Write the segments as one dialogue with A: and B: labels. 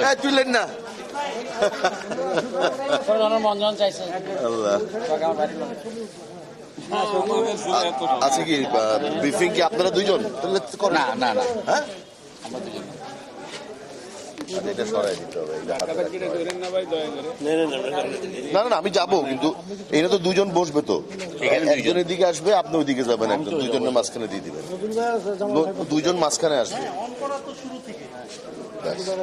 A: হ্যাঁ তুললেন না। আছে কি ব্রিফিং কি আপনারা দুইজন? তাহলে
B: না না না।
A: হ্যাঁ?
B: দুজন।
A: আচ্ছা, এটা। না না না আমি যাব কিন্তু এখানে তো দুজন বসবে তো। একজনের দিকে আসবে আপনি ওই দিকে যাবেন একজন দুইজনের মাঝখানে দিয়ে দিবেন। দু- দুইজন মাঝখানে আসবে। এটা থাক।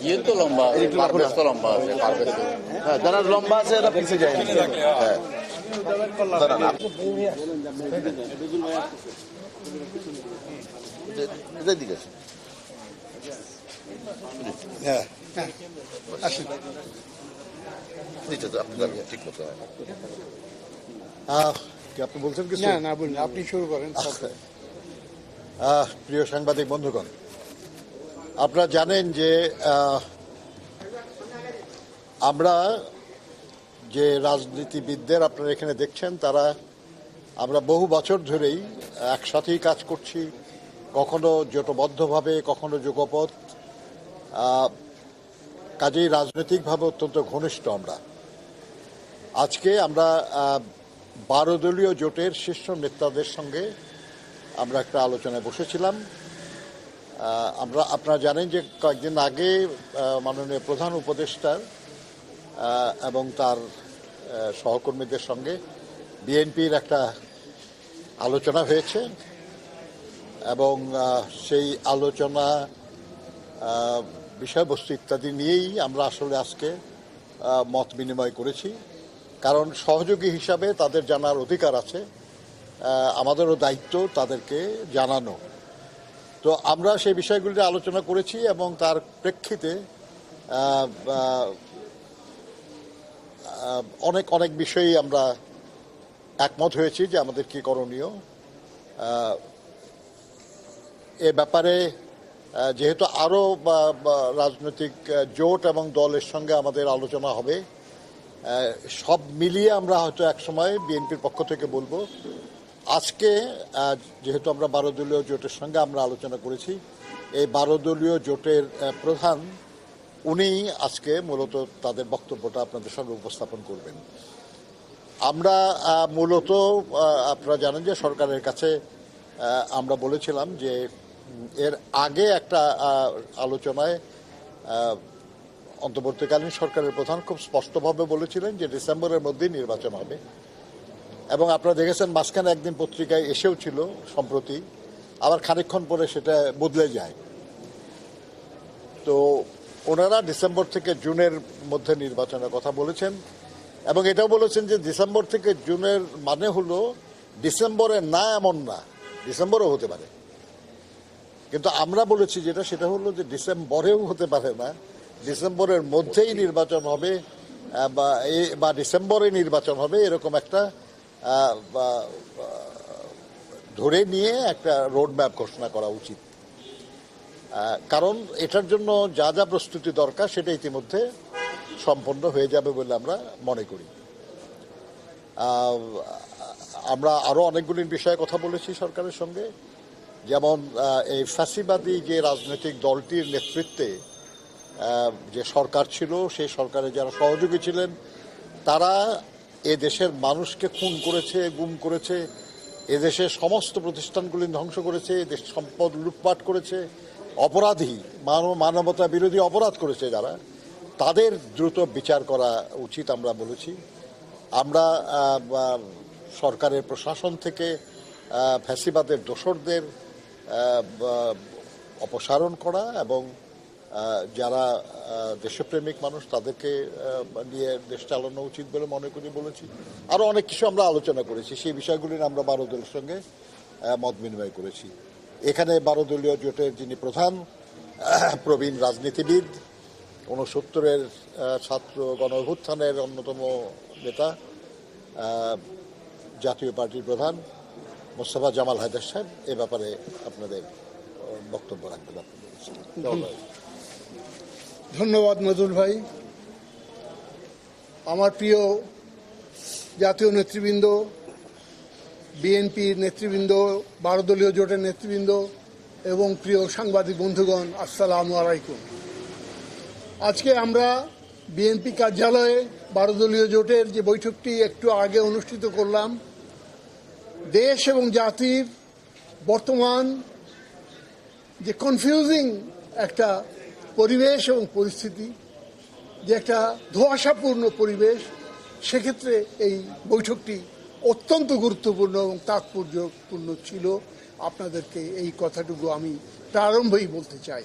B: ইয়ে তো লম্বা পারভেজ তো লম্বা আছে পারভেজ
A: হ্যাঁ যারা লম্বা আছে এরা পিছিয়ে যায় হ্যাঁ।
C: হ্যাঁ। আসুন।
A: আপনি দাঁড়ান, ঠিক মতো হ্যাঁ।
C: কি আপনি বলছেন কিছু?
D: না না বলুন আপনি শুরু করেন
C: আহ, প্রিয় সাংবাদিক বন্ধুগণ আপনারা জানেন যে আমরা যে রাজনীতিবিদদের আপনারা এখানে দেখছেন, তারা আমরা বহু বছর ধরেই একসাথেই কাজ করছি। কখনো জোটবদ্ধভাবে, কখনো যুগপথ কাজেই রাজনৈতিকভাবে অত্যন্ত ঘনিষ্ঠ আমরা। আজকে আমরা বারো দলীয় জোটের শীর্ষ নেতাদের সঙ্গে আমরা একটা আলোচনায় বসেছিলাম। আমরা আপনারা জানেন যে কয়েকদিন আগে মাননীয় প্রধান উপদেষ্টা আহ, এবং তার সহকর্মীদের সঙ্গে বিএনপির একটা আলোচনা হয়েছে এবং সেই আলোচনা বিষয়বস্তু ইত্যাদি নিয়েই আমরা আসলে আজকে মত বিনিময় করেছি। কারণ সহযোগী হিসাবে তাদের জানার অধিকার আছে আমাদেরও দায়িত্ব তাদেরকে জানানো। তো আমরা সেই বিষয়গুলিতে আলোচনা করেছি এবং তার প্রেক্ষিতে অনেক অনেক বিষয়েই আমরা একমত হয়েছি যে আমাদের কি করণীয়। এ ব্যাপারে যেহেতু আরও রাজনৈতিক জোট এবং দলের সঙ্গে আমাদের আলোচনা হবে সব মিলিয়ে আমরা হয়তো একসময় বিএনপির পক্ষ থেকে বলব আজকে যেহেতু আমরা বারো দলীয় জোটের সঙ্গে আমরা আলোচনা করেছি, এই বারো দলীয় জোটের প্রধান উনি আজকে মূলত তাদের বক্তব্যটা আপনাদের সঙ্গে উপস্থাপন করবেন। আমরা মূলত আপনারা জানেন যে সরকারের কাছে আমরা বলেছিলাম যে এর আগে একটা আলোচনায় অন্তর্বর্তীকালীন সরকারের প্রধান খুব স্পষ্টভাবে বলেছিলেন যে ডিসেম্বরের মধ্যেই নির্বাচন হবে। এবং আপনারা দেখেছেন মাঝখানে একদিন পত্রিকায় এসেও ছিল, সম্প্রতি। আবার খানিকক্ষণ পরে সেটা বদলে যায়। তো ওনারা ডিসেম্বর থেকে জুনের মধ্যে নির্বাচনের কথা বলেছেন এবং এটাও বলেছেন যে ডিসেম্বর থেকে জুনের মানে হলো ডিসেম্বরে না এমন না, ডিসেম্বরেও হতে পারে। কিন্তু আমরা বলেছি যেটা, সেটা হলো যে ডিসেম্বরেও হতে পারে না। ডিসেম্বরের মধ্যেই নির্বাচন হবে বা ডিসেম্বরে নির্বাচন হবে, এরকম একটা ধরে নিয়ে একটা রোড ম্যাপ ঘোষণা করা উচিত। কারণ এটার জন্য যা যা প্রস্তুতি দরকার সেটা ইতিমধ্যে সম্পন্ন হয়ে যাবে বলে আমরা মনে করি। আমরা আরও অনেকগুলি বিষয়ে কথা বলেছি সরকারের সঙ্গে। যেমন এই ফ্যাসিবাদী যে রাজনৈতিক দলটির নেতৃত্বে যে সরকার ছিল, সেই সরকারে যারা সহযোগী ছিলেন, তারা এ দেশের মানুষকে খুন করেছে, গুম করেছে এদেশের সমস্ত প্রতিষ্ঠানগুলি ধ্বংস করেছে দেশ সম্পদ লুটপাট করেছে, অপরাধী, মানব, মানবতা বিরোধী অপরাধ করেছে যারা, তাদের দ্রুত বিচার করা উচিত আমরা বলেছি। আমরা সরকারের প্রশাসন থেকে ফ্যাসিবাদের দোসরদের অপসারণ করা এবং যারা দেশপ্রেমিক মানুষ, তাদেরকে নিয়ে দেশ চালানো উচিত বলে মনে করি, বলেছি। আরও অনেক কিছু আমরা আলোচনা করেছি। সেই বিষয়গুলি আমরা বারো দলের সঙ্গে মত বিনিময় করেছি। এখানে বারো দলীয় জোটের যিনি প্রধান প্রবীণ রাজনীতিবিদ, ঊনসত্তরের ছাত্র গণ অভ্যুত্থানের অন্যতম নেতা জাতীয় পার্টির প্রধান, মোস্তফা জামাল হায়দার সাহেব, এ ব্যাপারে আপনাদের বক্তব্য রাখবেন আপনি। বলেছেন। ধন্যবাদ।
D: মজুর ভাই আমার প্রিয় জাতীয় নেতৃবৃন্দ, বিএনপির নেতৃবৃন্দ বারো দলীয় জোটের নেতৃবৃন্দ এবং প্রিয় সাংবাদিক বন্ধুগণ, আসসালামু আলাইকুম আজকে আমরা বিএনপি কার্যালয়ে বারো দলীয় জোটের যে বৈঠকটি একটু আগে অনুষ্ঠিত করলাম, দেশ এবং জাতির বর্তমান যে কনফিউজিং একটা পরিবেশ এবং পরিস্থিতি যে একটা ধোঁয়াশাপূর্ণ পরিবেশ, সেক্ষেত্রে এই বৈঠকটি অত্যন্ত গুরুত্বপূর্ণ এবং তাৎপর্যপূর্ণ ছিল। আপনাদেরকে এই কথাটুকু আমি প্রারম্ভেই বলতে চাই।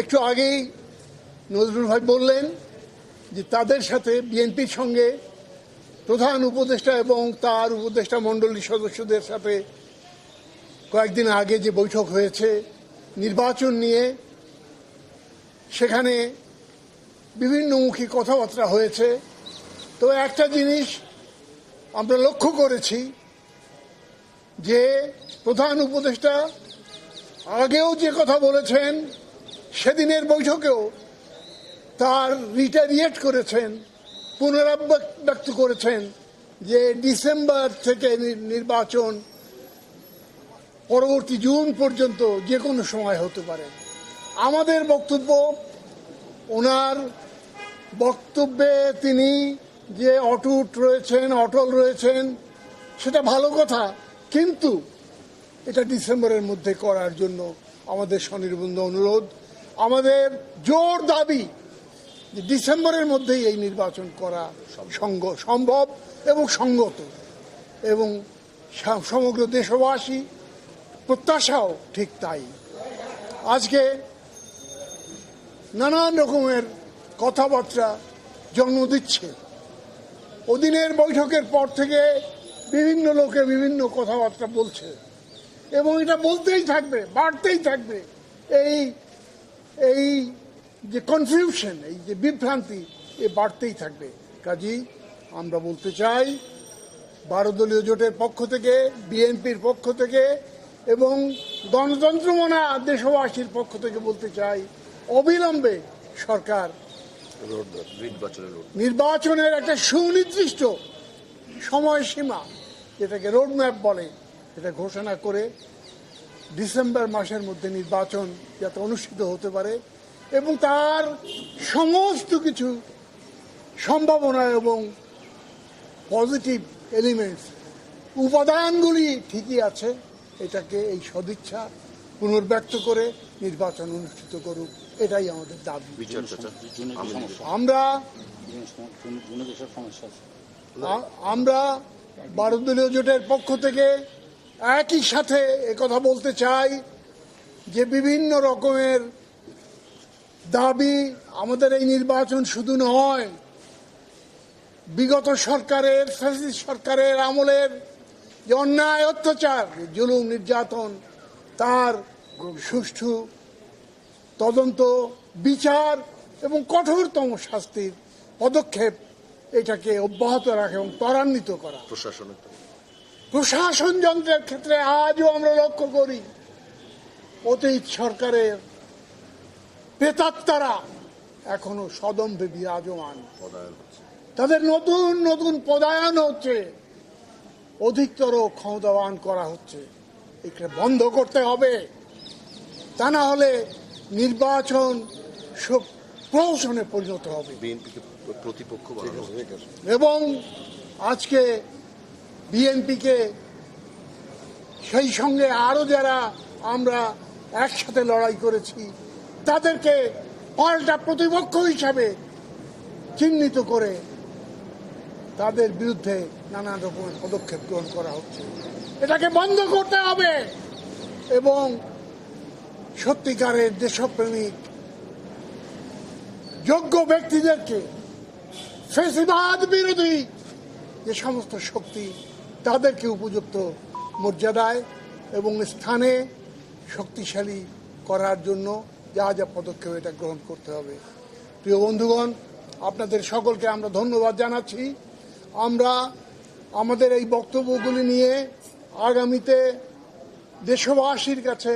D: একটু আগেই নজরুল ভাই বললেন যে তাদের সাথে বিএনপির সঙ্গে প্রধান উপদেষ্টা এবং তার উপদেষ্টা মণ্ডলীর সদস্যদের সাথে কয়েকদিন আগে যে বৈঠক হয়েছে নির্বাচন নিয়ে সেখানে বিভিন্নমুখী কথাবার্তা হয়েছে। তো একটা জিনিস আমরা লক্ষ্য করেছি যে প্রধান উপদেষ্টা আগেও যে কথা বলেছেন, সেদিনের বৈঠকেও তার রিটারিয়েট করেছেন, পুনরাবৃত্ত করেছেন যে ডিসেম্বর থেকে নির্বাচন পরবর্তী জুন পর্যন্ত যে কোনো সময় হতে পারে। আমাদের বক্তব্য, ওনার বক্তব্যে তিনি যে অটুট রয়েছেন, অটল রয়েছেন, সেটা ভালো কথা, কিন্তু এটা ডিসেম্বরের মধ্যে করার জন্য আমাদের স্বনির্বন্ধ অনুরোধ। আমাদের জোর দাবি ডিসেম্বরের মধ্যেই এই নির্বাচন করা সঙ্গ, সম্ভব এবং সঙ্গত এবং সমগ্র দেশবাসী প্রত্যাশাও ঠিক তাই। আজকে নানান রকমের কথাবার্তা জন্ম দিচ্ছে। ওদিনের বৈঠকের পর থেকে বিভিন্ন লোকে বিভিন্ন কথাবার্তা বলছে। এবং এটা বলতেই থাকবে, বাড়তেই থাকবে। এই এই যে কনফিউশন এই যে বিভ্রান্তি, এ বাড়তেই থাকবে। কাজেই আমরা বলতে চাই বারো দলীয় জোটের পক্ষ থেকে, বিএনপির পক্ষ থেকে এবং গণতন্ত্র গণতন্ত্রমনা দেশবাসীর পক্ষ থেকে বলতে চাই অবিলম্বে সরকার নির্বাচনের একটা সুনির্দিষ্ট সময়সীমা যেটাকে রোডম্যাপ বলে এটা ঘোষণা করে ডিসেম্বর মাসের মধ্যে নির্বাচন যাতে অনুষ্ঠিত হতে পারে এবং তার সমস্ত কিছু সম্ভাবনা এবং পজিটিভ এলিমেন্টস উপাদানগুলি ঠিকই আছে। এটাকে এই সদিচ্ছা পুনর্ব্যক্ত করে নির্বাচন অনুষ্ঠিত করুক এটাই আমাদের দাবি। আমরা আমরা বারো দলীয় জোটের পক্ষ থেকে একই সাথে কথা বলতে চাই যে বিভিন্ন রকমের দাবি আমাদের এই নির্বাচন শুধু নয় বিগত সরকারের সরকারের আমলের যে অন্যায় অত্যাচার জুলুম নির্যাতন তার সুষ্ঠু তদন্ত বিচার এবং কঠোরতম শাস্তির পদক্ষেপ এটাকে অব্যাহত রাখে এবং ত্বরান্বিত করা।
A: প্রশাসনের
D: প্রশাসন যন্ত্রের ক্ষেত্রে আজও আমরা লক্ষ্য করি অতীত সরকারের প্রেতাত্মারা এখনও সদম্ভে বিরাজমান। তাদের নতুন নতুন পদায়ন হচ্ছে। অধিকতর ক্ষমতাবান করা হচ্ছে। এটা বন্ধ করতে হবে। তা না হলে নির্বাচন সব প্রহসনে পরিণত হবে।
A: বিএনপিকে প্রতিপক্ষ
D: এবং আজকে বিএনপিকে সেই সঙ্গে আরও যারা আমরা একসাথে লড়াই করেছি তাদেরকে পাল্টা প্রতিপক্ষ হিসাবে চিহ্নিত করে তাদের বিরুদ্ধে নানা রকমের পদক্ষেপ গ্রহণ করা হচ্ছে। এটাকে বন্ধ করতে হবে এবং সত্যিকারের দেশপ্রেমিক যোগ্য ব্যক্তিদেরকে ফেসিবাদ বিরোধী যে সমস্ত শক্তি তাদেরকে উপযুক্ত মর্যাদায় এবং স্থানে শক্তিশালী করার জন্য যা যা পদক্ষেপ এটা গ্রহণ করতে হবে। প্রিয় বন্ধুগণ, আপনাদের সকলকে আমরা ধন্যবাদ জানাচ্ছি। আমরা আমাদের এই বক্তব্যগুলি নিয়ে আগামীতে দেশবাসীর কাছে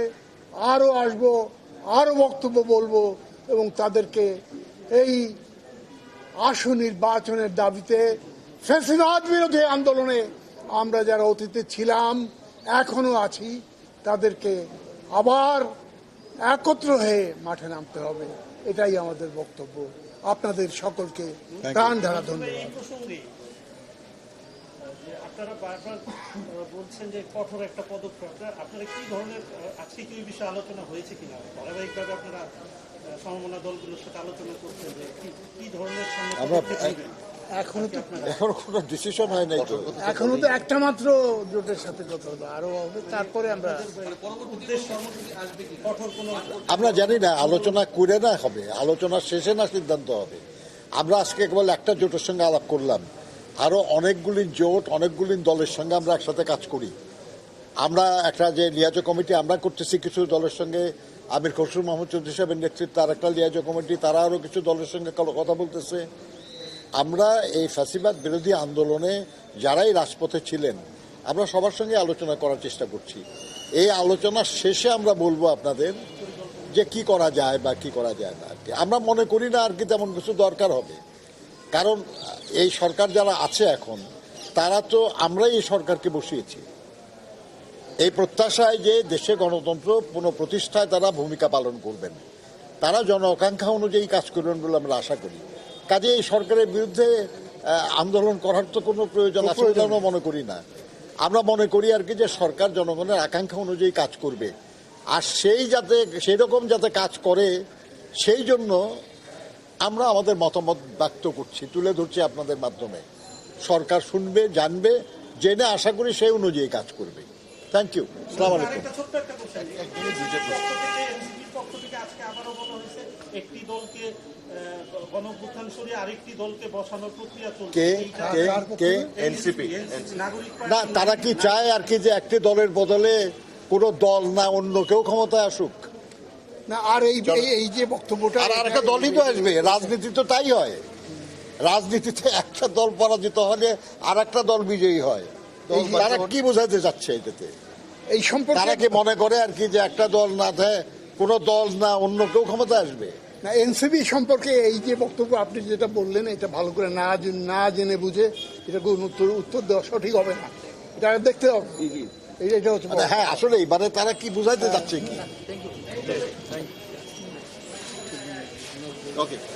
D: আরও আসব আরও বক্তব্য বলব এবং তাদেরকে এই আসু নির্বাচনের দাবিতে ফ্যাসিবাদ বিরোধী আন্দোলনে আমরা যারা অতীতে ছিলাম এখনও আছি তাদেরকে আবার একত্র হয়ে মাঠে নামতে হবে। এটাই আমাদের বক্তব্য। আপনাদের সকলকে প্রাণ ঢালা ধন্যবাদ।
E: আপনারা বারবার বলছেন যে কঠোর একটা পদক্ষেপ। আপনারা- আপনারা কি ধরনের আজকে কি ওই বিষয়ে আলোচনা হয়েছে কিনা? ধারাবাহিকভাবে আপনারা সমমনা দলগুলোর সাথে আলোচনা করছেন যে কি ধরনের?
D: এখনও তো
C: এখন কোনো ডিসিশন হয় নাই তো?
D: এখনও তো একটা মাত্র জোটের সাথে কথা হলো আরও হবে তারপরে আমরা
E: কঠোর কোনো
C: আমরা জানি না আলোচনা করে না হবে আলোচনা শেষে না সিদ্ধান্ত হবে। আমরা আজকে কেবল একটা জোটের সঙ্গে আলাপ করলাম। আরও অনেকগুলি জোট, অনেকগুলি দলের সঙ্গে আমরা একসাথে কাজ করি। আমরা একটা যে লিয়াজো কমিটি আমরা করতেছি, কিছু দলের সঙ্গে আমির খসরু মাহমুদ চৌধুরী সাহেবের নেতৃত্বে আর একটা লিয়াজো কমিটি, তারা আরও কিছু দলের সঙ্গে কথা বলতেছে। আমরা এই ফ্যাসিবাদ বিরোধী আন্দোলনে যারাই রাজপথে ছিলেন, আমরা সবার সঙ্গে আলোচনা করার চেষ্টা করছি। এই আলোচনার শেষে আমরা বলব আপনাদের যে কি করা যায় বা কি করা যায় না আর কি। আমরা মনে করি না আর কি তেমন কিছু দরকার হবে। কারণ, এই সরকার যারা আছে এখন, তারা তো আমরাই এই সরকারকে বসিয়েছি। এই প্রত্যাশায় যে দেশে গণতন্ত্র পুনঃপ্রতিষ্ঠায় তারা ভূমিকা পালন করবেন। তারা জন আকাঙ্ক্ষা অনুযায়ী কাজ করবেন বলে আমরা আশা করি। কাজে এই সরকারের বিরুদ্ধে আন্দোলন করার তো কোনো প্রয়োজন আছে মনে করি না। আমরা মনে করি আর কি যে সরকার জনগণের আকাঙ্ক্ষা অনুযায়ী কাজ করবে। আর সেই যাতে, সেই রকম যাতে কাজ করে, সেই জন্য আমরা আমাদের মতামত ব্যক্ত করছি তুলে ধরছি আপনাদের মাধ্যমে। সরকার শুনবে জানবে জেনে আশা করি সেই অনুযায়ী কাজ করবে। থ্যাংক ইউ সালাম আলাইকুম।
E: একটা দলকে
C: না তারা কি চায় আর কি যে একটি দলের বদলে কোনো দল না অন্য কেউ ক্ষমতায় আসুক?
D: না আর এই এই- যে বক্তব্যটা
C: আর আর একটা দলই তো আসবে। রাজনীতি তো তাই হয়। রাজনীতিতে একটা দল পরাজিত হলে আর একটা দল বিজয়ী হয়। তারা কি বোঝাতে যাচ্ছে এটাতে?
D: এই সম্পর্কে
C: তারা কি মনে করে আর কি যে একটা দল না থাকে কোনো দল না অন্য কেউ ক্ষমতা আসবে?
D: না এনসিপি সম্পর্কে এই যে বক্তব্য আপনি যেটা বললেন এটা ভালো করে না জেনে- না জেনে বুঝে এটা কোনো উত্তর উত্তর দেওয়া সঠিক হবে না। এটা দেখতে হবে। এই- এটা হচ্ছে
C: মানে
D: বড়।
C: হ্যাঁ আসলে মানে তারা কি বুঝাইতে যাচ্ছে কি?
A: Okay.